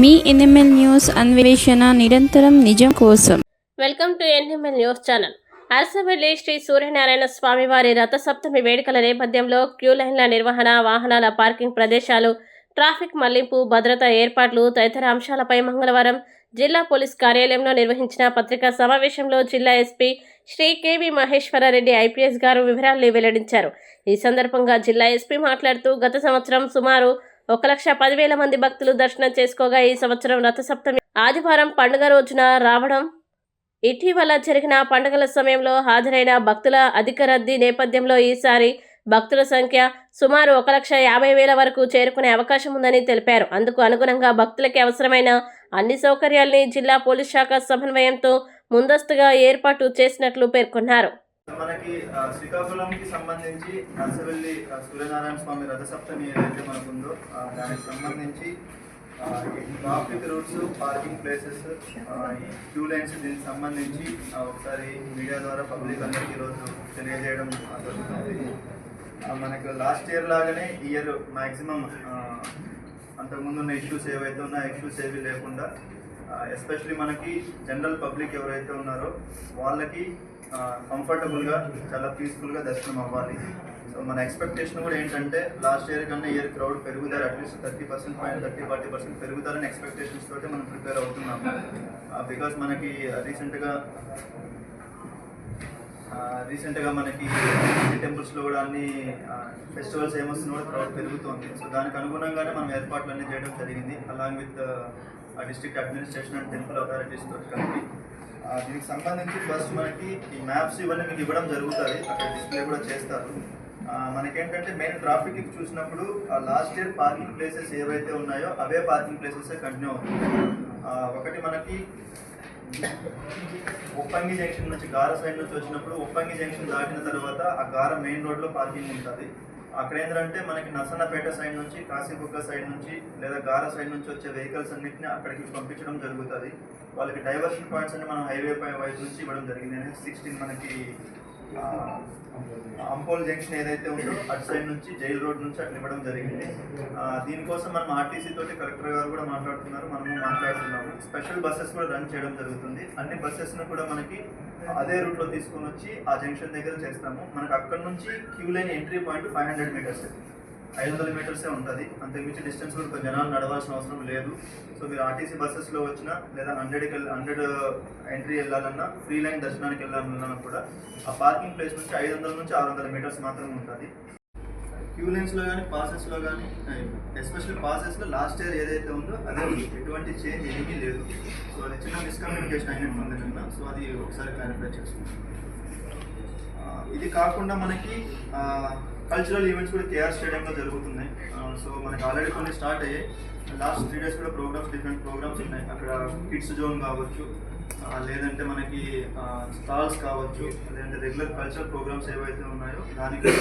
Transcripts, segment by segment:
మీ NML news అన్వేషణ నిరంతరం నిజం కోసం. Welcome to NML news channel. Arasavalli Sri Suryanarayana Swamy వారి రథసప్తమి వేడుకల నేపథ్యంలో క్యూ లైన్ల నిర్వహణ వాహనాల పార్కింగ్ ప్రదేశాలు ట్రాఫిక్ మళ్ళింపు భద్రతా ఏర్పాట్లు తదితర అంశాలపై మంగళవారం జిల్లా పోలీస్ కార్యాలయంలో నిర్వహించిన పత్రికా సమావేశంలో జిల్లా SP Sri K V Maheswarareddy IPS గారు వివరాలు వెల్లడించారు. ఈ సందర్భంగా జిల్లా ఎస్పీ మాట్లాడుతూ గత సంవత్సరం సుమారు ఒక లక్ష పదివేల మంది భక్తులు దర్శనం చేసుకోగా ఈ సంవత్సరం రథసప్తమి. ఆదివారం పండుగ రోజున రావడం. ఇటీవల జరిగిన పండుగల సమయంలో హాజరైన భక్తుల అధిక రద్దీ నేపథ్యంలో ఈసారి భక్తుల సంఖ్య సుమారు ఒక లక్ష యాభై వేల వరకు చేరుకునే అవకాశం ఉందని తెలిపారు. అందుకు అనుగుణంగా భక్తులకి అవసరమైన అన్ని సౌకర్యాల్ని జిల్లా పోలీస్ శాఖ సమన్వయంతో ముందస్తుగా ఏర్పాటు చేసినట్లు పేర్కొన్నారు. మనకి శ్రీకాకుళంకి సంబంధించి నర్సవెల్లి సూర్యనారాయణ స్వామి రథసప్తమి ఏదైతే మనకు ఉందో దానికి సంబంధించి traffic routes parking places queue lines దీనికి సంబంధించి ఒకసారి మీడియా ద్వారా పబ్లిక్ అందరికీ ఈరోజు తెలియజేయడం జరుగుతుంది. మనకు లాస్ట్ ఇయర్ లాగానే ఇయర్ మ్యాక్సిమం అంతకుముందు ఉన్న ఇష్యూస్ ఏవైతే ఉన్నాయో ఇష్యూస్ ఏవి లేకుండా ఎస్పెషలీ మనకి జనరల్ పబ్లిక్ ఎవరైతే ఉన్నారో వాళ్ళకి కంఫర్టబుల్గా చాలా పీస్ఫుల్గా దర్శనం అవ్వాలి. సో మన ఎక్స్పెక్టేషన్ కూడా ఏంటంటే లాస్ట్ ఇయర్ కన్నా ఇయర్ క్రౌడ్ పెరుగుతారు atleast thirty percent point thirty forty percent పెరుగుతారని expectations తోటి మనం ప్రిపేర్ అవుతున్నాము బికాస్ మనకి రీసెంట్గా రీసెంట్గా మనకి టెంపుల్స్లో కూడా అన్ని ఫెస్టివల్స్ ఏమొస్తున్నా కూడా క్రౌడ్ పెరుగుతుంది. సో దానికి అనుగుణంగానే మనం ఏర్పాట్లు అన్నీ చేయడం జరిగింది along with district administration and temple authorities తోటి కలిపి. దీనికి సంబంధించి ఫస్ట్ మనకి ఈ మ్యాప్స్ ఇవన్నీ మీకు ఇవ్వడం జరుగుతుంది. అక్కడ డిస్ప్లే కూడా చేస్తారు. మనకేంటంటే మెయిన్ ట్రాఫిక్ చూసినప్పుడు లాస్ట్ ఇయర్ పార్కింగ్ ప్లేసెస్ ఏవైతే ఉన్నాయో అవే పార్కింగ్ ప్లేసెస్ కంటిన్యూ అవుతుంది ఒకటి మనకి ఉప్పంగి జంక్షన్ నుంచి గార సైడ్ నుంచి వచ్చినప్పుడు ఉప్పంగి జంక్షన్ దాటిన తర్వాత ఆ గార మెయిన్ రోడ్లో పార్కింగ్ ఉంటుంది. అక్కడ ఏంటంటే మనకి నర్సన్నపేట సైడ్ నుంచి కాశీబుగ్గ సైడ్ నుంచి లేదా గార సైడ్ నుంచి వచ్చే వెహికల్స్ అన్నింటినీ అక్కడికి పంపించడం జరుగుతుంది. వాళ్ళకి డైవర్షన్ పాయింట్స్ అన్ని మనం హైవే పై వైపు నుంచి ఇవ్వడం జరిగింది. సిక్స్టీన్ మనకి అంపోల్ జంక్షన్ ఏదైతే ఉందో అటు సైడ్ నుంచి జైల్ రోడ్ నుంచి అట్లా ఇవ్వడం జరిగింది. దీనికోసం మనం ఆర్టీసీ తోటి కలెక్టర్ గారు కూడా మాట్లాడుతున్నారు. మనము మాట్లాడుతున్నాము. స్పెషల్ బస్సెస్ కూడా రన్ చేయడం జరుగుతుంది. అన్ని బస్సెస్ను కూడా మనకి అదే రూట్లో తీసుకొని వచ్చి ఆ జంక్షన్ దగ్గర చేస్తాము. మనకు అక్కడ నుంచి queue line entry point five hundred metres. ఐదు వందల మీటర్సే ఉంటుంది. అంతకుమించి డిస్టెన్స్ కూడా జనాలు నడవాల్సిన అవసరం లేదు. సో మీరు ఆర్టీసీ బస్సెస్లో వచ్చినా లేదా హండ్రెడ్కి వెళ్ళి హండ్రెడ్ uh, ఎంట్రీ వెళ్ళాలన్నా ఫ్రీ లైన్ దర్శనానికి వెళ్ళాలన్నా కూడా ఆ పార్కింగ్ ప్లేస్ నుంచి ఐదు వందల నుంచి ఆరు వందల మీటర్స్ మాత్రమే ఉంటుంది. క్యూ లైన్స్లో కానీ పాసెస్లో కానీ ఎస్పెషల్లీ పాసెస్లో లాస్ట్ ఇయర్ ఏదైతే ఉందో అదే ఎటువంటి చేంజ్ ఏమీ లేదు. సో అది చిన్న మిస్కమ్యూనికేషన్ అయినట్టు ఉంది నిన్న. సో అది ఒకసారి క్లారిఫై చేసుకుంటాం uh, ఇది కాకుండా మనకి uh, కల్చరల్ ఈవెంట్స్ కూడా కేఆర్ స్టేడియంలో జరుగుతున్నాయి. సో మనకి ఆల్రెడీ కొన్ని స్టార్ట్ అయ్యాయి. లాస్ట్ త్రీ డేస్ కూడా ప్రోగ్రామ్స్ డిఫరెంట్ ప్రోగ్రామ్స్ ఉన్నాయి. అక్కడ కిడ్స్ జోన్ కావచ్చు లేదంటే మనకి స్టాల్స్ కావచ్చు లేదంటే రెగ్యులర్ కల్చరల్ ప్రోగ్రామ్స్ ఏవైతే ఉన్నాయో దానికి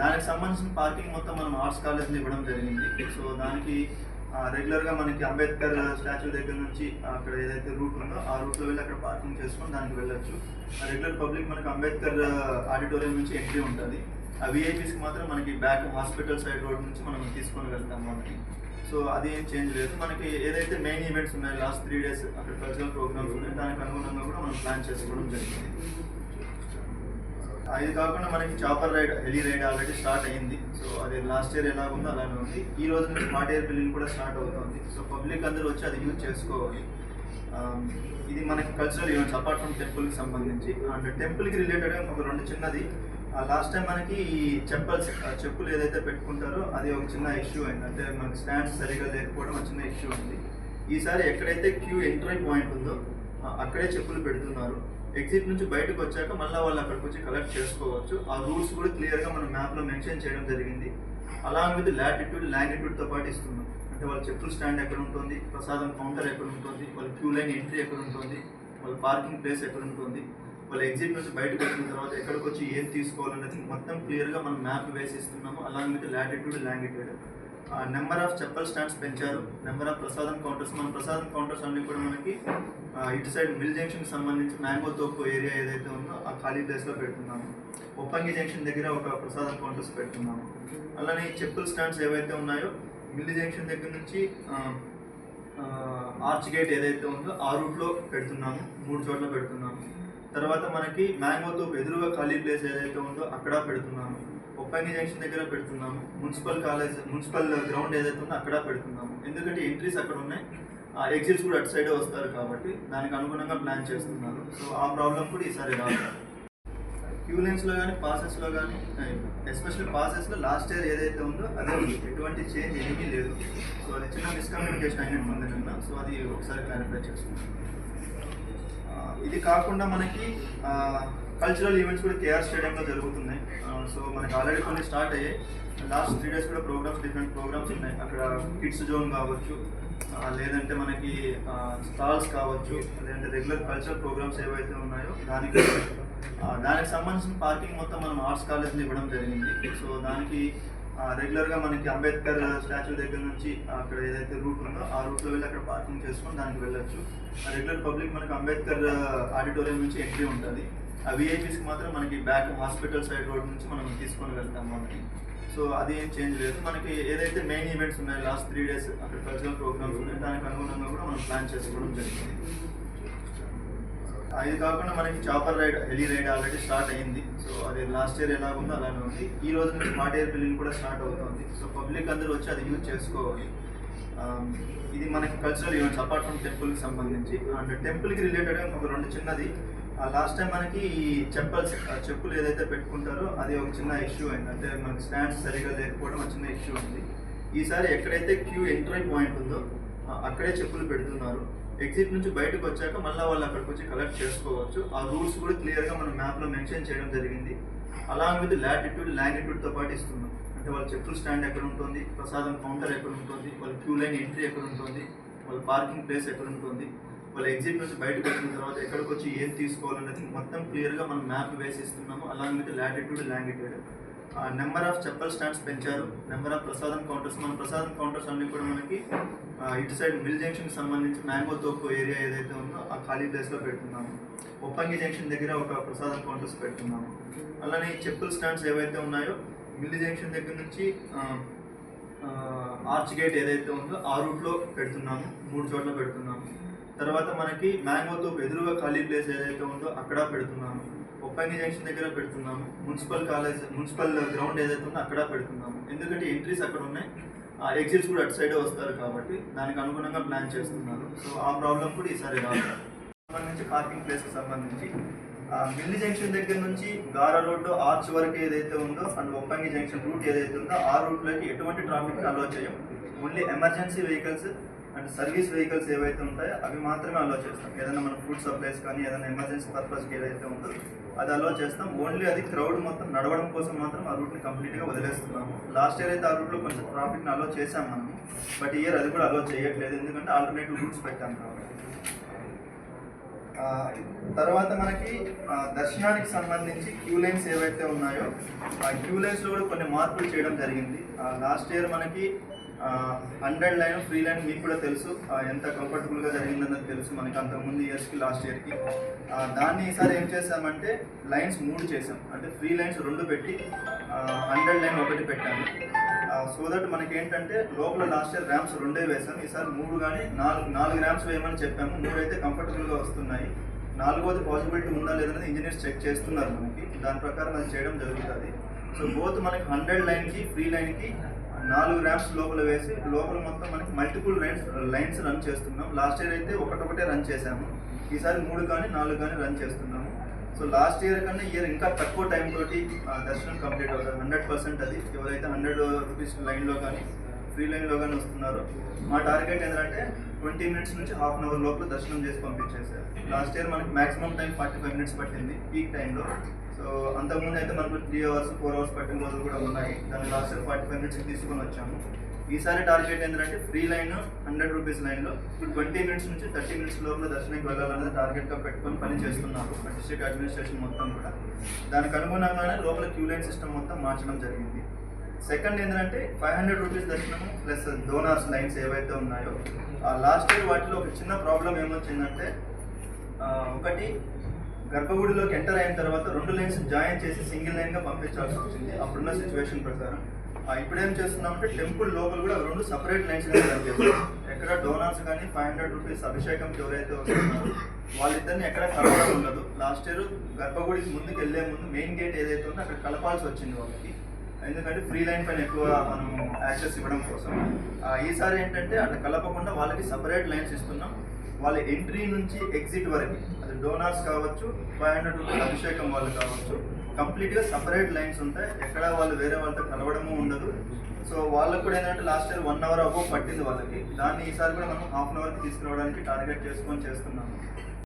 దానికి సంబంధించిన పార్కింగ్ మొత్తం మనం ఆర్ట్స్ కాలేజ్ని ఇవ్వడం జరిగింది. సో దానికి రెగ్యులర్గా మనకి అంబేద్కర్ స్టాచ్యూ దగ్గర నుంచి అక్కడ ఏదైతే రూట్ ఉందో ఆ రూట్లో వెళ్ళి అక్కడ పార్కింగ్ చేసుకొని దానికి వెళ్ళొచ్చు. ఆ రెగ్యులర్ పబ్లిక్ మనకి అంబేద్కర్ ఆడిటోరియం నుంచి ఎంట్రీ ఉంటుంది. ఆ విఐపీస్కి మాత్రం మనకి బ్యాక్ హాస్పిటల్ సైడ్ రోడ్ నుంచి మనం తీసుకొని వెళ్తాం మనకి సో అది ఏం చేంజ్ లేదు. మనకి ఏదైతే మెయిన్ ఈవెంట్స్ ఉన్నాయో లాస్ట్ త్రీ డేస్ అక్కడ కల్చరల్ ప్రోగ్రామ్స్ ఉన్నాయి దానికి అనుగుణంగా కూడా మనం ప్లాన్ చేసుకోవడం జరిగింది. అది కాకుండా మనకి chopper ride heli ride already start అయ్యింది సో అది లాస్ట్ ఇయర్ ఎలా ఉందో అలానే ఉంది. ఈ రోజు నుంచి స్మార్ట్ ఎయిర్ బిల్లింగ్ కూడా స్టార్ట్ అవుతుంది. సో పబ్లిక్ అందరూ వచ్చి అది యూజ్ చేసుకోవాలి. ఇది మనకి కల్చరల్ ఈవెంట్స్ అపార్ట్ ఫ్రమ్ టెంపుల్కి సంబంధించి. అండ్ టెంపుల్కి రిలేటెడ్గా ఒక రెండు చిన్నది. లాస్ట్ టైం మనకి ఈ చెప్పల్స్ చెప్పులు ఏదైతే పెట్టుకుంటారో అది ఒక చిన్న ఇష్యూ అయింది. అంటే మనకి స్టాండ్స్ సరిగా లేకపోవడం ఒక చిన్న ఇష్యూ ఉంది ఈసారి ఎక్కడైతే క్యూ ఎంట్రీ పాయింట్ ఉందో అక్కడే చెప్పులు పెడుతున్నారు. ఎగ్జిట్ నుంచి బయటకు వచ్చాక మళ్ళీ వాళ్ళు అక్కడికి వచ్చి కలెక్ట్ చేసుకోవచ్చు. ఆ రూల్స్ కూడా క్లియర్గా మన మ్యాప్లో మెన్షన్ చేయడం జరిగింది. అలాంగ్ విత్ లాటిట్యూడ్ లాంగిట్యూడ్తో పాటు ఇస్తున్నాం. అంటే వాళ్ళ చెప్పుల స్టాండ్ ఎక్కడ ఉంటుంది? ప్రసాదం కౌంటర్ ఎక్కడ ఉంటుంది? వాళ్ళ క్యూ లైన్ ఎంట్రీ ఎక్కడ ఉంటుంది? వాళ్ళ పార్కింగ్ ప్లేస్ ఎక్కడ ఉంటుంది? వాళ్ళ ఎగ్జిట్ నుంచి బయటకు వచ్చిన తర్వాత ఎక్కడికి వచ్చి ఏం తీసుకోవాలనేది మొత్తం క్లియర్గా మనం మ్యాప్ వేసి ఇస్తున్నాము with latitude longitude number of chappal stands పెంచారు. నెంబర్ ఆఫ్ ప్రసాదం కౌంటర్స్ మన ప్రసాదం కౌంటర్స్ అన్ని కూడా మనకి ఇటు సైడ్ మిల్ జంక్షన్కి సంబంధించి మ్యాంగో తోపు ఏరియా ఏదైతే ఉందో ఆ ఖాళీ ప్లేస్లో పెడుతున్నాము. ఒప్పంగి జంక్షన్ దగ్గర ఒక ప్రసాదం కౌంటర్స్ పెడుతున్నాము. అలానే చెప్పుల స్టాండ్స్ ఏవైతే ఉన్నాయో మిల్ జంక్షన్ దగ్గర నుంచి ఆర్చ్ గేట్ ఏదైతే ఉందో ఆ రూట్లో పెడుతున్నాము. మూడు చోట్ల పెడుతున్నాము. తర్వాత మనకి మ్యాంగోతో ఎదురుగా ఖాళీ ప్లేస్ ఏదైతే ఉందో అక్కడ పెడుతున్నాము. ఒప్పంగి జంక్షన్ దగ్గర పెడుతున్నాము. మున్సిపల్ కాలేజ్ మున్సిపల్ గ్రౌండ్ ఏదైతే ఉందో అక్కడ పెడుతున్నాము. ఎందుకంటే ఎంట్రీస్ అక్కడ ఉన్నాయి. ఎగ్జిట్స్ కూడా అటు సైడే వస్తారు కాబట్టి దానికి అనుగుణంగా ప్లాన్ చేస్తున్నారు. సో ఆ ప్రాబ్లం కూడా ఈసారి రాదు క్యూ లైన్స్లో కానీ పాసెస్లో కానీ ఎస్పెషల్లీ పాసెస్లో లాస్ట్ ఇయర్ ఏదైతే ఉందో అదే ఎటువంటి చేంజ్ ఏమీ లేదు. సో అది చిన్న మిస్కమ్యూనికేషన్ అయినట్టు ఉంది సో అది ఒకసారి క్లారిఫై చేసుకుంటాం కాకుండా మనకి కల్చరల్ ఈవెంట్స్ కూడా కేఆర్ స్టేడియంలో జరుగుతున్నాయి. సో మనకి ఆల్రెడీ కొన్ని స్టార్ట్ అయ్యాయి. లాస్ట్ త్రీ డేస్ కూడా ప్రోగ్రామ్స్ డిఫరెంట్ ప్రోగ్రామ్స్ ఉన్నాయి. అక్కడ కిడ్స్ జోన్ కావచ్చు లేదంటే మనకి స్టాల్స్ కావచ్చు లేదంటే రెగ్యులర్ కల్చరల్ ప్రోగ్రామ్స్ ఏవైతే ఉన్నాయో దానికి దానికి సంబంధించిన పార్కింగ్ మొత్తం మనం ఆర్ట్స్ కాలేజ్లో ఇవ్వడం జరిగింది. సో దానికి రెగ్యులర్గా మనకి అంబేద్కర్ స్టాచ్యూ దగ్గర నుంచి అక్కడ ఏదైతే రూట్ ఉందో ఆ రూట్లో వెళ్ళి అక్కడ పార్కింగ్ చేసుకొని దానికి వెళ్ళొచ్చు. రెగ్యులర్ పబ్లిక్ మనకి అంబేద్కర్ ఆడిటోరియం నుంచి ఎంట్రీ ఉంటుంది. ఆ విఐపీస్కి మాత్రం మనకి బ్యాక్ హాస్పిటల్ సైడ్ రోడ్ నుంచి మనం తీసుకొని వెళ్తాం మనకి. సో అది ఏం చేంజ్ లేదు. మనకి ఏదైతే మెయిన్ ఈవెంట్స్ ఉన్నాయో లాస్ట్ త్రీ డేస్ అక్కడ కల్చరల్ ప్రోగ్రామ్స్ ఉన్నాయి దానికి అనుగుణంగా కూడా మనం ప్లాన్ చేసుకోవడం జరిగింది. అది కాకుండా మనకి chopper ride heli ride already start అయింది సో అది లాస్ట్ ఇయర్ ఎలా ఉందో అలానే ఉంది. ఈ రోజు నుంచి స్మార్ట్ ఎయిర్ బిల్లింగ్ కూడా స్టార్ట్ అవుతుంది. సో పబ్లిక్ అందరూ వచ్చి అది యూజ్ చేసుకోవాలి. Um, ఇది మనకి కల్చరల్ ఈవెంట్స్ అపార్ట్ ఫ్రమ్ టెంపుల్కి సంబంధించి. అండ్ టెంపుల్కి రిలేటెడ్గా ఒక రెండు చిన్నది. Uh, లాస్ట్ టైం మనకి ఈ చెప్పల్స్ చెప్పులు ఏదైతే పెట్టుకుంటారో అది ఒక చిన్న ఇష్యూ అయింది. అంటే మనకి స్టాండ్స్ సరిగా లేకపోవడం ఒక చిన్న ఇష్యూ ఉంది. ఈసారి ఎక్కడైతే క్యూ ఎంట్రీ పాయింట్ ఉందో అక్కడే చెప్పులు పెడుతున్నారు. ఎగ్జిట్ నుంచి బయటకు వచ్చాక మళ్ళీ వాళ్ళు అక్కడికి వచ్చి కలెక్ట్ చేసుకోవచ్చు. ఆ రూల్స్ కూడా క్లియర్గా మన మ్యాప్లో మెన్షన్ చేయడం జరిగింది. అలాంగ్ విత్ లాటిట్యూడ్ లాంగిట్యూడ్తో పాటు ఇస్తున్నాం. అంటే వాళ్ళ చెప్పుల స్టాండ్ ఎక్కడ ఉంటుంది? ప్రసాదం కౌంటర్ ఎక్కడ ఉంటుంది? వాళ్ళ క్యూ లైన్ ఎంట్రీ ఎక్కడ ఉంటుంది? వాళ్ళ పార్కింగ్ ప్లేస్ ఎక్కడ ఉంటుంది? వాళ్ళ ఎగ్జిట్ నుంచి బయటకు వచ్చిన తర్వాత ఎక్కడికి వచ్చి ఏం తీసుకోవాలనేది మొత్తం క్లియర్గా మనం మ్యాప్ వేసి ఇస్తున్నాము. Along with latitude longitude number of chappal stands పెంచారు. నెంబర్ ఆఫ్ ప్రసాదం కౌంటర్స్ మన ప్రసాదం కౌంటర్స్ అన్నీ కూడా మనకి ఇటు సైడ్ మిల్ జంక్షన్కి సంబంధించి మ్యాంగో తోపు ఏరియా ఏదైతే ఉందో ఆ ఖాళీ ప్లేస్లో పెడుతున్నాము. ఒప్పంగి జంక్షన్ దగ్గర ఒక ప్రసాదం కౌంటర్స్ పెడుతున్నాము. అలానే చెప్పుల స్టాండ్స్ ఏవైతే ఉన్నాయో మిల్ జంక్షన్ దగ్గర నుంచి ఆర్చ్ గేట్ ఏదైతే ఉందో ఆ రూట్లో పెడుతున్నాము. మూడు చోట్ల పెడుతున్నాము. తర్వాత మనకి మ్యాంగోతో ఎదురుగా ఖాళీ ప్లేస్ ఏదైతే ఉందో అక్కడ పెడుతున్నాము. ఒప్పంగి జంక్షన్ దగ్గర పెడుతున్నాము. మున్సిపల్ కాలేజ్ మున్సిపల్ గ్రౌండ్ ఏదైతే ఉందో అక్కడ పెడుతున్నాము. ఎందుకంటే ఎంట్రీస్ అక్కడ ఉన్నాయి. ఆ ఎగ్జిట్స్ కూడా అటు సైడే వస్తారు కాబట్టి దానికి అనుగుణంగా ప్లాన్ చేస్తున్నారు. సో ఆ ప్రాబ్లం కూడా ఈసారి రాదు. సంబంధించి పార్కింగ్ ప్లేస్కి సంబంధించి. ఆ, మిల్లి జంక్షన్ దగ్గర నుంచి గారా రోడ్డు ఆర్చ్ వరకు ఏదైతే ఉందో అండ్ ఒప్పంగి జంక్షన్ రూట్ ఏదైతే ఉందో ఆ రూట్లోకి ఎటువంటి ట్రాఫిక్ అలో చేయం. Only emergency vehicles and service vehicles ఏవైతే ఉంటాయో అవి మాత్రమే అలో చేస్తాం. ఏదైనా మన ఫుడ్ సప్లైస్ కానీ ఏదైనా ఎమర్జెన్సీ పర్పస్కి ఏదైతే ఉందో అది అలో చేస్తాం. ఓన్లీ అది క్రౌడ్ మొత్తం నడవడం కోసం మాత్రం ఆ రూట్ని కంప్లీట్గా వదిలేస్తున్నాము. లాస్ట్ ఇయర్ అయితే ఆ రూట్లో కొంచెం ట్రాఫిక్ని అలో చేసాం మనం. బట్ ఇయర్ అది కూడా అలో చేయట్లేదు. ఎందుకంటే ఆల్టర్నేటివ్ రూట్స్ పెట్టాం కాబట్టి. తర్వాత మనకి దర్శనానికి సంబంధించి క్యూ లైన్స్ ఏవైతే ఉన్నాయో ఆ క్యూ లైన్స్లో కూడా కొన్ని మార్పులు చేయడం జరిగింది. లాస్ట్ ఇయర్ మనకి హండ్రెడ్ లైన్ ఫ్రీ లైన్ మీకు కూడా తెలుసు. ఎంత కంఫర్టబుల్గా జరిగిందన్నది తెలుసు మనకి అంతకుముందు ఇయర్స్కి లాస్ట్ ఇయర్కి దాన్ని ఈసారి ఏం చేసామంటే లైన్స్ మూడు చేసాం అంటే ఫ్రీ లైన్స్ రెండు పెట్టి హండ్రెడ్ లైన్ ఒకటి పెట్టాము. సో దట్ మనకి ఏంటంటే లోపల లాస్ట్ ఇయర్ ర్యామ్స్ రెండే వేసాం ఈసారి మూడు కానీ నాలుగు నాలుగు ర్యామ్స్ వేయమని చెప్పాము. మూడు అయితే కంఫర్టబుల్గా వస్తున్నాయి. నాలుగోది పాసిబిలిటీ ఉందా లేదనేది ఇంజనీర్స్ చెక్ చేస్తున్నారు మనకి. దాని ప్రకారం అది చేయడం జరుగుతుంది. సో బోత్ మనకి హండ్రెడ్ లైన్కి ఫ్రీ లైన్కి నాలుగు ర్యామ్స్ లోపల వేసి లోపల మొత్తం మనకి మల్టిపుల్ లైన్స్ లైన్స్ రన్ చేస్తున్నాం. లాస్ట్ ఇయర్ అయితే ఒకటొకటే రన్ చేసాము ఈసారి మూడు కానీ నాలుగు కానీ రన్ చేస్తున్నాము. సో లాస్ట్ ఇయర్ కన్నా ఇయర్ ఇంకా తక్కువ టైం తోటి ఆ, దర్శనం కంప్లీట్ అవుతుంది. హండ్రెడ్ పర్సెంట్ అది. ఎవరైతే హండ్రెడ్ రూపీస్ లైన్లో కానీ ఫ్రీ లైన్లో కానీ వస్తున్నారు. మా టార్గెట్ ఏంటంటే ట్వంటీ మినిట్స్ నుంచి హాఫ్ అన్ అవర్ లోపల దర్శనం చేసి పంపించేసారు లాస్ట్ ఇయర్ మనకి maximum time forty five minutes పట్టింది పీక్ టైంలో. సో అంతకుముందు అయితే మనకు త్రీ అవర్స్ ఫోర్ అవర్స్ పట్టిన రోజులు కూడా ఉన్నాయి. దాన్ని last year forty five minutes తీసుకొని వచ్చాము. ఈసారి టార్గెట్ ఏంటంటే ఫ్రీ లైన్ హండ్రెడ్ రూపీస్ లైన్లో ట్వంటీ మినిట్స్ నుంచి థర్టీ మినిట్స్ లోపల దర్శనానికి వెళ్ళాలనేది టార్గెట్గా పెట్టుకొని పని చేస్తున్నారు డిస్ట్రిక్ట్ అడ్మినిస్ట్రేషన్ మొత్తం కూడా. దానికి అనుగుణంగానే లోపల క్యూ లైన్ సిస్టమ్ మొత్తం మార్చడం జరిగింది. సెకండ్ ఏంటంటే ఫైవ్ హండ్రెడ్ రూపీస్ దర్శనము ప్లస్ డోనార్స్ లైన్స్ ఏవైతే ఉన్నాయో ఆ లాస్ట్ ఇయర్ వాటిలో ఒక చిన్న ప్రాబ్లం ఏమొచ్చిందంటే ఒకటి గర్భగుడిలోకి ఎంటర్ అయిన తర్వాత రెండు లైన్స్ జాయిన్ చేసి సింగిల్ లైన్గా పంపించాల్సి వచ్చింది. అప్పుడున్న సిచ్యువేషన్ ప్రకారం. ఆ, చేస్తున్నామంటే టెంపుల్ లోపల కూడా రెండు సపరేట్ లైన్స్ కనిపిస్తాయి ఎక్కడ డోనార్స్ కానీ ఫైవ్ హండ్రెడ్ రూపీస్ అభిషేకం ఎవరైతే వస్తున్నారో వాళ్ళిద్దరిని ఎక్కడ కలవడం ఉండదు. లాస్ట్ ఇయర్ గర్భగుడికి ముందుకు వెళ్ళే ముందు మెయిన్ గేట్ ఏదైతే ఉందో అక్కడ కలపాల్సి వచ్చింది వాళ్ళకి. ఎందుకంటే ఫ్రీ లైన్ పైన ఎక్కువ మనం యాక్సెస్ ఇవ్వడం కోసం. ఈసారి ఏంటంటే అట్లా కలపకుండా వాళ్ళకి సపరేట్ లైన్స్ ఇస్తున్నాం. వాళ్ళ ఎంట్రీ నుంచి ఎగ్జిట్ వరకు అది డోనార్స్ కావచ్చు ఫైవ్ హండ్రెడ్ రూపీస్ అభిషేకం వాళ్ళు కావచ్చు కంప్లీట్గా సపరేట్ లైన్స్ ఉంటాయి. ఎక్కడ వాళ్ళు వేరే వాళ్ళతో కలవడము ఉండదు. సో వాళ్ళకు కూడా ఏంటంటే last year one hour above పట్టింది వాళ్ళకి. దాన్ని ఈసారి కూడా మనం హాఫ్ అన్ అవర్కి తీసుకురావడానికి టార్గెట్ చేసుకొని చేస్తున్నాము.